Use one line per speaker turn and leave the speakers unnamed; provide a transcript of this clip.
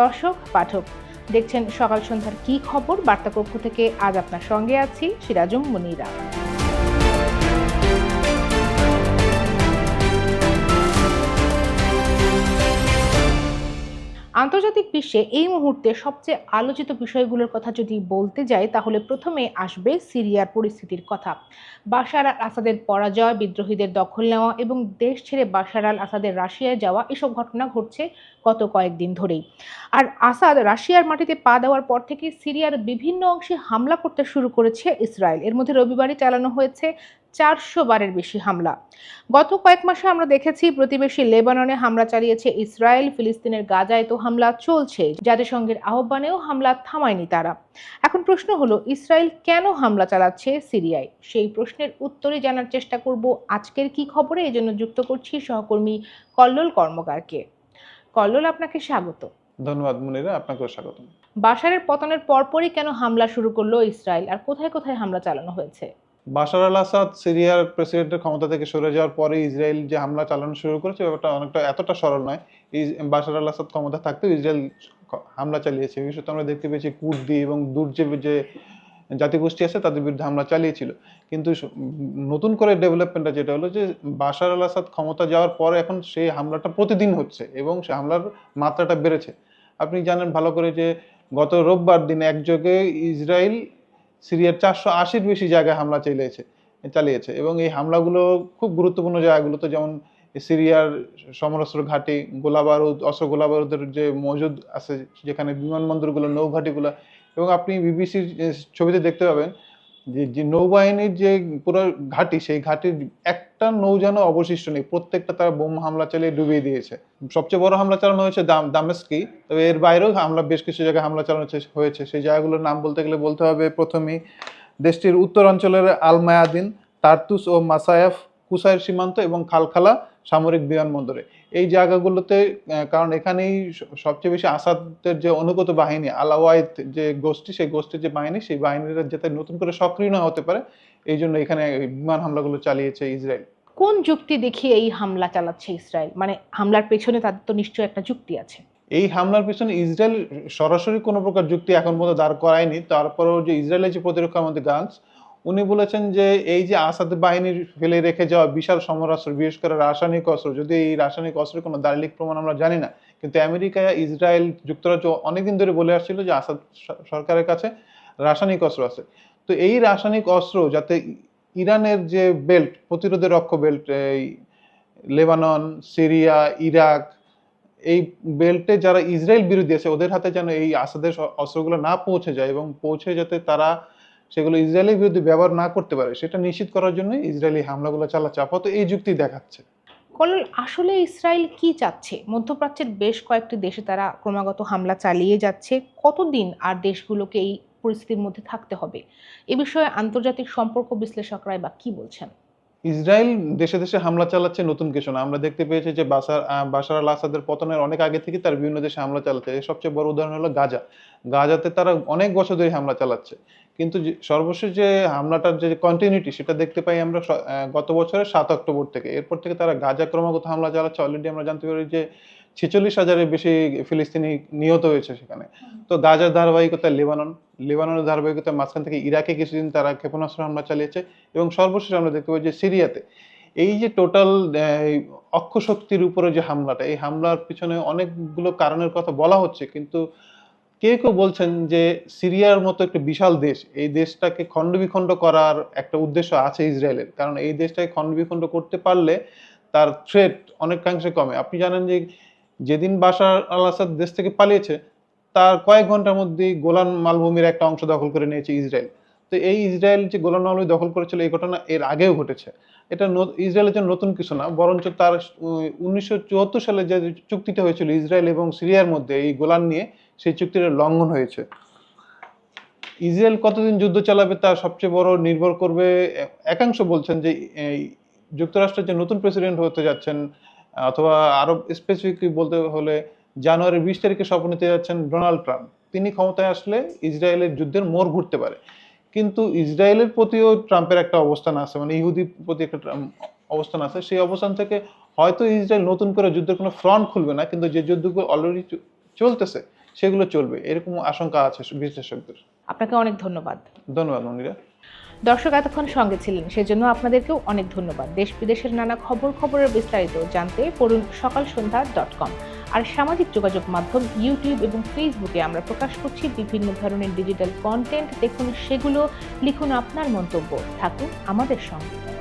দর্শক, পাঠক। দেখছেন সকাল সন্ধ্যার কি খবর? বার্তা কক্ষ থেকে আজ আপনার সঙ্গে আছি সিরাজুম মুনিরা। আন্তর্জাতিক বিশ্বে এই মুহূর্তে সবচেয়ে আলোচিত বিষয়গুলোর কথা যদি বলতে যাই, তাহলে প্রথমে আসবে সিরিয়ার পরিস্থিতির কথা। বাশার আল আসাদের পরাজয়, বিদ্রোহীদের দখল নেওয়া এবং দেশ ছেড়ে বাশার আল আসাদের রাশিয়ায় যাওয়া, এসব ঘটনা ঘটছে গত কয়েকদিন ধরেই। আর আসাদ রাশিয়ার মাটিতে পা দেওয়ার পর থেকে সিরিয়ার বিভিন্ন অংশে হামলা করতে শুরু করেছে ইসরায়েল। এর মধ্যে রবিবারই চালানো হয়েছে চারশো বারের বেশি হামলা। গত কয়েক মাসে আমরা দেখেছি প্রতিবেশী লেবাননে হামলা চালিয়েছে ইসরায়েল ফিলিস্তিনের গাজায় তো হামলা চলছে। জাতিসংঘের আহ্বানেও হামলা থামায়নি তারা। এখন প্রশ্ন হলো ইসরায়েল কেন হামলা চালাচ্ছে সিরিয়ায়? সেই প্রশ্নের উত্তরে জানার চেষ্টা করব আজকের কি খবরে এই জন্য যুক্ত করছি সহকর্মী কল্লোল কর্মকারকে। কল্লোল আপনাকে স্বাগত।
ধন্যবাদ মুনিরা আপনাকেও স্বাগত।
বাশারের পতনের পরপরই কেন হামলা শুরু করল ইসরায়েল? আর কোথায় কোথায় হামলা চালানো হয়েছে?
বাশার আল আসাদ সিরিয়ার প্রেসিডেন্টের ক্ষমতা থেকে সরে যাওয়ার পরে ইসরায়েল যে হামলা চালানো শুরু করেছে, ব্যাপারটা অনেকটা, এতটা সরল নয়। বাশার আল আসাদ ক্ষমতা থাকতেও ইসরায়েল হামলা চালিয়েছে। বিশেষত আমরা দেখতে পেয়েছি কুর্দি এবং দুর্জে যে জাতিগোষ্ঠী আছে, তাদের বিরুদ্ধে হামলা চালিয়েছিল। কিন্তু নতুন করে ডেভেলপমেন্টটা যেটা হলো যে, বাশার আল আসাদ ক্ষমতা যাওয়ার পরে এখন সেই হামলাটা প্রতিদিন হচ্ছে এবং সে হামলার মাত্রাটা বেড়েছে। আপনি জানেন ভালো করে যে, গত রোববার দিন একযোগে ইসরায়েল সিরিয়ার চারশো আশির বেশি জায়গায় হামলা চালিয়েছে চালিয়েছে। এবং এই হামলাগুলো খুব গুরুত্বপূর্ণ জায়গাগুলোতে, যেমন সিরিয়ার সমরাস্ত্র ঘাঁটি গোলাবারুদ অস্ত্র গোলাবারুদের যে মজুদ আছে, যেখানে বিমানবন্দরগুলো, নৌঘাটিগুলো, এবং আপনি বিবিসির ছবিতে দেখতে পাবেন যে নৌবাহিনীর যে পুরো ঘাঁটি, সেই ঘাঁটির একটা নৌযানও অবশিষ্ট নেই। প্রত্যেকটা তারা বোম হামলা চালিয়ে ডুবিয়ে দিয়েছে। সবচেয়ে বড় হামলা চালানো হয়েছে দাম, দামেস্কি। তবে এর বাইরেও হামলা, বেশ কিছু জায়গায় হামলা চালানো হয়েছে- সেই জায়গাগুলোর নাম বলতে গেলে বলতে হবে প্রথমেই দেশটির উত্তর অঞ্চলের আল মায়াদিন, তার্তুস ও মাসায়াফ, কুসাইর সীমান্ত এবং খালখালা। সামরিক বিমানবন্দরে। এই জায়গাগুলোতে কারণ এখানেই সবচেয়ে বেশি আসাদের যে অনুগত বাহিনী আলাওয়াইদ যে গোষ্ঠী সেই গোষ্ঠীর যে বাহিনী সেই বাহিনীরা যাতে নতুন করে সক্রিয় না হতে পারে এই জন্য এখানে বিমান হামলাগুলো চালিয়েছে ইসরায়েল।
কোন যুক্তি দেখিয়ে এই হামলা চালাচ্ছে ইসরায়েল? মানে হামলার পেছনে তাদের তো নিশ্চয়ই একটা যুক্তি আছে।
এই হামলার পিছনে ইসরায়েল সরাসরি কোনো প্রকার যুক্তি এখন পর্যন্ত দাঁড় করায়নি। তারপরেও যে ইসরায়েলের যে প্রতিরক্ষা মন্ত্রী গান্স উনি বলেছেন যে এই যে আসাদ বাহিনীর ফেলে রেখে যাওয়া বিশাল সমরাস্ত্র, বিশেষ করে রাসায়নিক অস্ত্র, যদি এই রাসায়নিক অস্ত্রের কোনো দারিলিক প্রমাণ আমরা জানি না, কিন্তু আমেরিকা, ইসরায়েল, যুক্তরাজ্য অনেকদিন ধরে বলে আসছিল যে আসাদ সরকারের কাছে রাসায়নিক অস্ত্র আছে। তো এই রাসায়নিক অস্ত্র যাতে ইরানের যে বেল্ট, প্রতিরোধের রক্ষ বেল্ট, এই লেবানন, সিরিয়া, ইরাক, এই বেল্টে যারা ইসরায়েল বিরোধী আছে, ওদের হাতে যেন এই আসাদের অস্ত্রগুলো না পৌঁছে যায় এবং পৌঁছে যাতে তারা সেগুলো ইসরায়েলের বিরুদ্ধে ব্যবহার না করতে পারে, সেটা নিশ্চিত করার জন্য ইসরায়েলি হামলাগুলো চালাচ্ছে। আপাতত এই যুক্তি দেখাচ্ছে।
কলল আসলে ইসরায়েল কি চাচ্ছে? মধ্যপ্রাচ্যের বেশ কয়েকটি দেশে তারা ক্রমাগত হামলা চালিয়ে যাচ্ছে। কতদিন আর দেশগুলোকে এই পরিস্থিতির মধ্যে থাকতে হবে? এ বিষয়ে আন্তর্জাতিক সম্পর্ক বিশ্লেষকরাই বা কি বলছেন?
ইসরায়েল দেশে দেশে হামলা চালাচ্ছে নতুন কিছু না। আমরা দেখতে পেয়েছি যে বাসার বাসার আল আসাদের পতনের অনেক আগে থেকে তার বিভিন্ন দেশে হামলা চালাচ্ছে। এর সবচেয়ে বড় উদাহরণ হলো গাজা। গাজাতে তারা অনেক বছর ধরে হামলা চালাচ্ছে। কিন্তু সর্বশেষ যে হামলাটার যে কন্টিনিউটি সেটা দেখতে পাই আমরা গত বছরের সাত অক্টোবর থেকে। এরপর থেকে তারা গাজা ক্রমাগত হামলা চালাচ্ছে। অলরেডি আমরা জানতে পারি যে ছেচল্লিশ হাজারের বেশি ফিলিস্তিনি নিহত হয়েছে সেখানে। তো গাজার ধারাবাহিকতায় লেবানন লেবাননের ধারাবাহিকতায় মাঝখান থেকে ইরাকে কিছুদিন তারা ক্ষেপণাস্ত্র হামলা চালিয়েছে এবং সর্বশেষ আমরা দেখতে পাই যে সিরিয়াতে এই যে টোটাল অক্ষশক্তির উপরে যে হামলাটা এই হামলার পিছনে অনেকগুলো কারণের কথা বলা হচ্ছে কিন্তু কেউ কেউ বলছেন যে সিরিয়ার মতো একটা বিশাল দেশ এই দেশটাকে খণ্ডবিখণ্ড করার একটা উদ্দেশ্য আছে ইসরায়েলের। কারণ এই দেশটাকে খণ্ডবিখণ্ড করতে পারলে তার থ্রেট অনেকাংশে কমে। আপনি জানেন যে যেদিন বাশার আল আসাদ দেশ থেকে পালিয়েছে, তার কয়েক ঘণ্টার মধ্যেই গোলান মালভূমির একটা অংশ দখল করে নিয়েছে ইসরায়েল। তো এই ইসরায়েল যে গোলান মালভূমি দখল করেছিল, এই ঘটনা এর আগেও ঘটেছে। এটা ইসরায়েলের জন্য নতুন কিছু না, বরঞ্চ তার উনিশশো চুয়াত্তর সালে যে চুক্তিটা হয়েছিল ইসরায়েল এবং সিরিয়ার মধ্যে এই গোলান নিয়ে, সেই চুক্তির লঙ্ঘন হয়েছে। ইসরায়েল কতদিন যুদ্ধ চালাবে তা সবচেয়ে বড় নির্ভর করবে একাংশ বলছেন যে যুক্তরাষ্ট্রের যে নতুন প্রেসিডেন্ট হতে যাচ্ছেন অথবা আরও স্পেসিফিকলি বলতে হলে জানুয়ারি বিশ তারিখে শপথ নিতে যাচ্ছেন ডোনাল্ড ট্রাম্প। তিনি ক্ষমতায় আসলে ইসরায়েলের যুদ্ধের মোড় ঘুরতে পারে। কিন্তু ইসরায়েলের প্রতিও ট্রাম্পের একটা অবস্থান আছে মানে ইহুদির প্রতি একটা অবস্থান আছে। সেই অবস্থান থেকে হয়তো ইসরায়েল নতুন করে যুদ্ধের কোনো ফ্রন্ট খুলবে না কিন্তু যে যুদ্ধগুলো অলরেডি চলতেছে সেগুলো চলবে। এরকম আশঙ্কা আছে বিশ্লেষকদের।
আপনাকে অনেক ধন্যবাদ।
ধন্যবাদ মনিরা।
দর্শক এতক্ষণ সঙ্গে ছিলেন, সেজন্য আপনাদেরকেও অনেক ধন্যবাদ। দেশ বিদেশের নানা খবর খবরের বিস্তারিত জানতে পড়ুন সকাল সন্ধ্যা ডট কম আর সামাজিক যোগাযোগ মাধ্যম ইউটিউব এবং ফেসবুকে আমরা প্রকাশ করছি বিভিন্ন ধরনের ডিজিটাল কন্টেন্ট দেখুন সেগুলো, লিখুন আপনার মন্তব্য। থাকুন আমাদের সঙ্গে।